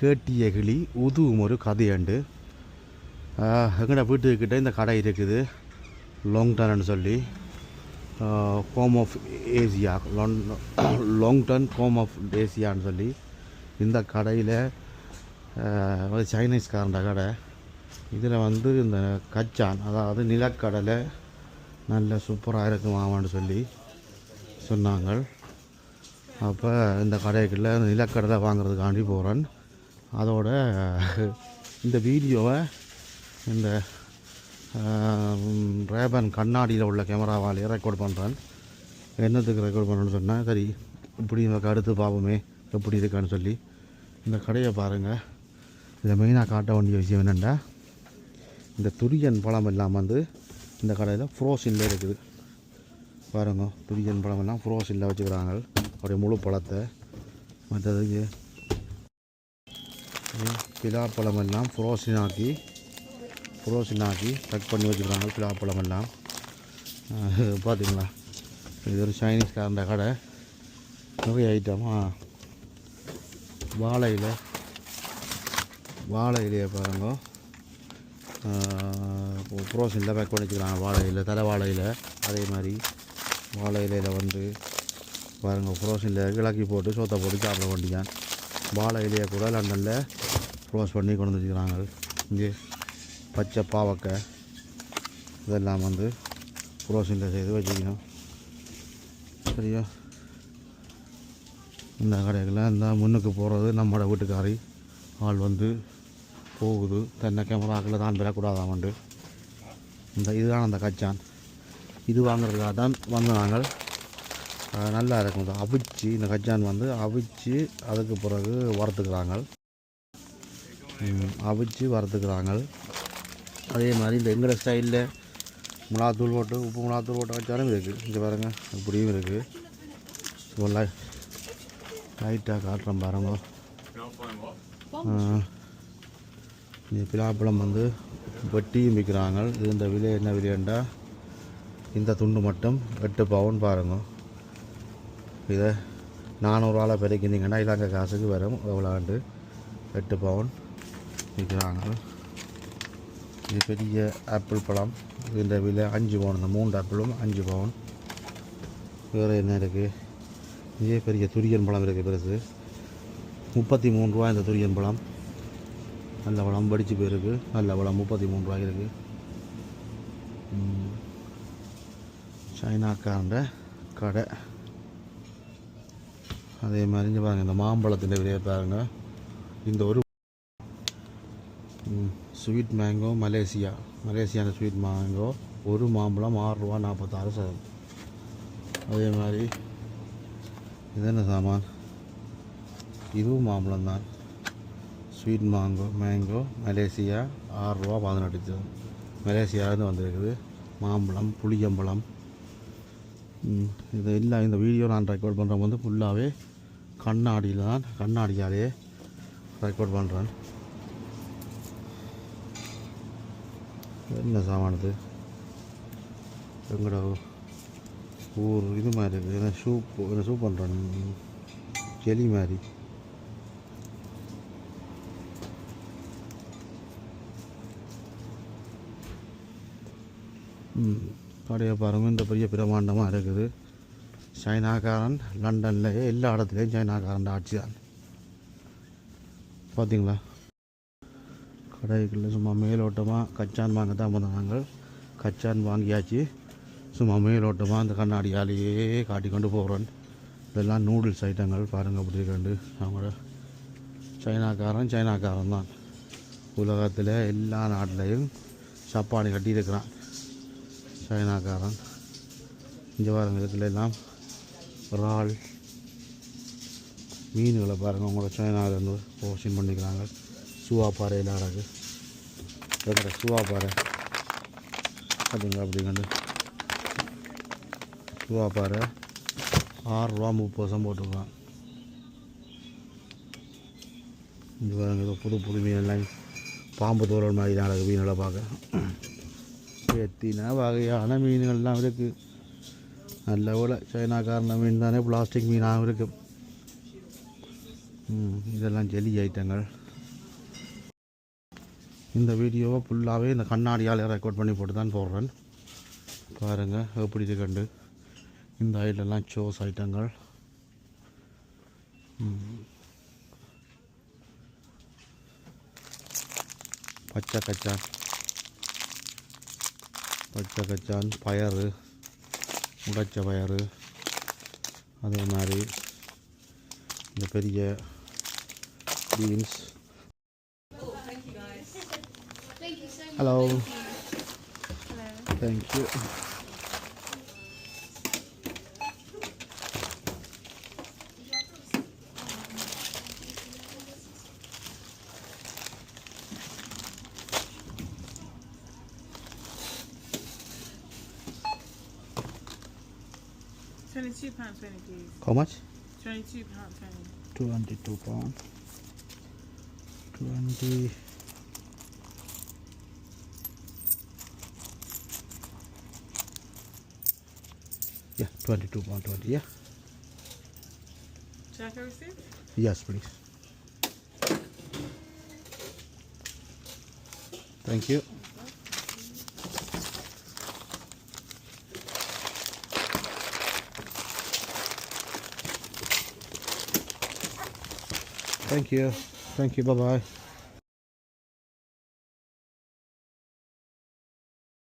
கேட்டிய கிளி உதுவும் ஒரு கதையண்டு. எங்கட வீட்டுக்கிட்ட இந்த கடை இருக்குது. லாங்டன்னு சொல்லி. Home of Asia Longdan home of ஏசியான்னு சொல்லி. இந்த கடையில் சைனீஸ் காரண்ட கடை. இதில் வந்து இந்த கச்சான் அதாவது நிலக்கடலை நல்ல சூப்பராக இருக்குமாமான்னு சொல்லி சொன்னாங்க. அப்போ இந்த கடைக்குள்ளே நிலக்கடலை வாங்குறதுக்காண்டி போகிறேன் அதோட இந்த வீடியோவை இந்த ரேபன் கண்ணாடியில் உள்ள கேமராவால் ரெக்கார்ட் பண்ணுறேன் என்னத்துக்கு ரெக்கார்ட் பண்ணணும்னு சொன்னால் சரி இப்படி நமக்கு அடுத்து பார்ப்போமே எப்படி இருக்கான்னு சொல்லி. இந்த கடையை பாருங்கள் இதில் மெயினாக காட்ட வேண்டிய விஷயம் என்னென்னா இந்த துரியன் பழம் எல்லாம் வந்து இந்த கடையில் ஃப்ரோசின்ல இருக்குது. பாருங்க துரியன் பழம் எல்லாம் ஃப்ரோசின்ல வச்சுக்கிறாங்க. அப்படியே முழு பழத்தை. மற்றதுக்கு பிலாப்பழம் எல்லாம் ஃப்ரோசின் ஆக்கி ஆக்கி கட் பண்ணி வச்சுக்கிறாங்க பிலாப்பழம் எல்லாம் பார்த்தீங்களா இது ஒரு சைனீஸ் காரண்ட கடை. நிறைய ஐட்டமா வாழை இலை வாழை இலையை பாருங்க ப்ரோசனில் பேக் பண்ணி வச்சுக்கிறாங்க வாழை இலை தலை வாழை இலை அதே மாதிரி வாழை இலையில் வந்து பாருங்கள் ப்ரோசனில் விளக்கி போட்டு சோத்தை போட்டு சாப்பிட வேண்டியான் வாழை இலையை கூட லண்டனில் க்ரோஸ் பண்ணி கொண்டு வச்சுக்கிறாங்க. இங்கே பச்சை பாவக்காய் இதெல்லாம் வந்து க்ரோஸில் செய்து வச்சுக்கணும். சரியா? இந்த கடைகளில் இந்த முன்னுக்கு போகிறது நம்மளோட வீட்டுக்காரி. ஆள் வந்து போகுது. தென்னை கேமராக்களில் தான் பெறக்கூடாதாமண்டு இந்த இதுதான் அந்த கச்சான். இது வாங்குறதுக்காக தான் வந்து நாங்கள் நல்லா இருக்கும் அவிச்சு இந்த கச்சான் வந்து அவிச்சு அதுக்கு பிறகு வறுத்துக்கிறாங்க. அவிச்சு வறுத்துக்கிறாங்க. அதே மாதிரி இந்த எங்கட ஸ்டைலில் மிளகாத்தூள் போட்டு உப்பு மிளகாத்தூள் போட்டு வச்சாலும் இருக்குது இங்கே பாருங்கள் இப்படியும் இருக்குது இப்போ லை லைட்டாக காட்டுறேன் பாருங்க. இந்த பிலாப்பழம் வந்து வெட்டியும் விற்கிறாங்க. இது இந்த விலை என்ன விலையண்டா இந்த துண்டு மட்டும் எட்டு பவுன் பாருங்க. இதை நானூறுவால பெருக்கினீங்கன்னா இலங்கை காசுக்கு வரும் எவ்வளோண்டு எட்டு பவுன். விற்கிறாங்க இது பெரிய ஆப்பிள் பழம். இந்த விலை அஞ்சு பவுன் இந்த மூன்று ஆப்பிளும் அஞ்சு பவுன். வேறு என்ன இருக்குது இதே பெரிய துரியன் பழம் இருக்குது பெருசு. முப்பத்தி மூணு ரூபா இந்த துரியன் பழம். நல்ல பழம் படித்து போயிருக்கு. நல்ல பழம் முப்பத்தி மூணு ரூபாய் இருக்குது சைனாக்காரண்ட கடை. அதே மாதிரி இங்கே பாருங்கள் இந்த மாம்பழத்தின் விலையை பாருங்க. இந்த ஒரு ஸ்வீட் மேங்கோ மலேசியா மலேசியான ஸ்வீட் மேங்கோ ஒரு மாம்பழம் ஆறு ரூபா நாற்பத்தாறு சதம். அதே மாதிரி இது என்ன சாமான்? இதுவும் மாம்பழம் தான். ஸ்வீட் மாங்கோ மேங்கோ மலேசியா ஆறு ரூபா பதினெட்டு சதம். மலேசியாவிலேருந்து வந்திருக்குது. மாம்பழம் புளியம்பழம். இது இல்லை இந்த வீடியோ நான் ரெக்கார்ட் பண்ணுறது வந்து ஃபுல்லாகவே கண்ணாடியில் தான் கண்ணாடியாலே ரெக்கார்ட் பண்ணுறேன் என்ன சாமானது? எங்கடா? ஊர் இது மாதிரி இருக்குது என்ன சூப் என்ன சூப் பண்ணுறேன் செலி மாதிரி. ம், கடையை பாருங்க. இந்த பெரிய பிரமாண்டமாக இருக்குது. சைனாக்காரன் லண்டனில் எல்லா இடத்துலையும் சைனாக்காரன் ஆட்சி தான் பார்த்தீங்களா கடைகளில் சும்மா மேலோட்டமாக கச்சான் வாங்க தான் வந்தாங்க கச்சான் வாங்கியாச்சு. சும்மா மேலோட்டமாக அந்த கண்ணாடியாலேயே காட்டி கொண்டு இதெல்லாம் நூடுல்ஸ் ஐட்டங்கள் பாருங்கள் அப்படி கண்டு. அவங்களோட சைனாக்காரன் சைனாக்காரன் தான். உலகத்தில் எல்லா நாட்டிலையும் சப்பானி கட்டியிருக்கிறான். சைனாக்காரன். இங்கே பாருங்க எல்லாம் இறால் மீன்களை பாருங்கள் உங்களோட சைனாவிலேருந்து போஷன் பண்ணிக்கிறாங்க. சுவா பாறை அடகு எங்கட சுவா பாறை? பார்த்தீங்களா அப்படி கண்டு சுவா பாறை ஆறுரூவா முப்பது வருஷம் போட்டிருக்கான். இங்கே பாருங்க ஏதோ புது புது மீன் எல்லாம் பாம்பு தோழல் மாதிரி தான் அழகு மீன்களை பார்க்க. எத்தின வகையான மீன்கள்லாம் இருக்குது நல்ல போல சைனாக்காரன மீன் தானே பிளாஸ்டிக் மீனாகவும் இருக்குது இதெல்லாம் ஜெலி ஐட்டங்கள். இந்த வீடியோவை ஃபுல்லாகவே இந்த கண்ணாடியால் ரெக்கார்ட் பண்ணி போட்டு தான் போடுறேன். பாருங்கள் எப்படி கண்டு இந்த ஐட்லெல்லாம் சோஸ் ஐட்டங்கள் பச்சை கச்சான் பச்சை கச்சான் பயறு. உடைச்ச பயறு. அதே மாதிரி இந்த பெரிய beans Hello. Hello. Thank you. Twenty-two pound twenty. How much? Twenty-two pound twenty. Twenty-two pound. Twenty. Yeah 22 pound 20 yeah. Check a receipt. yes please. Thank you. Thank you. Thank you. Bye bye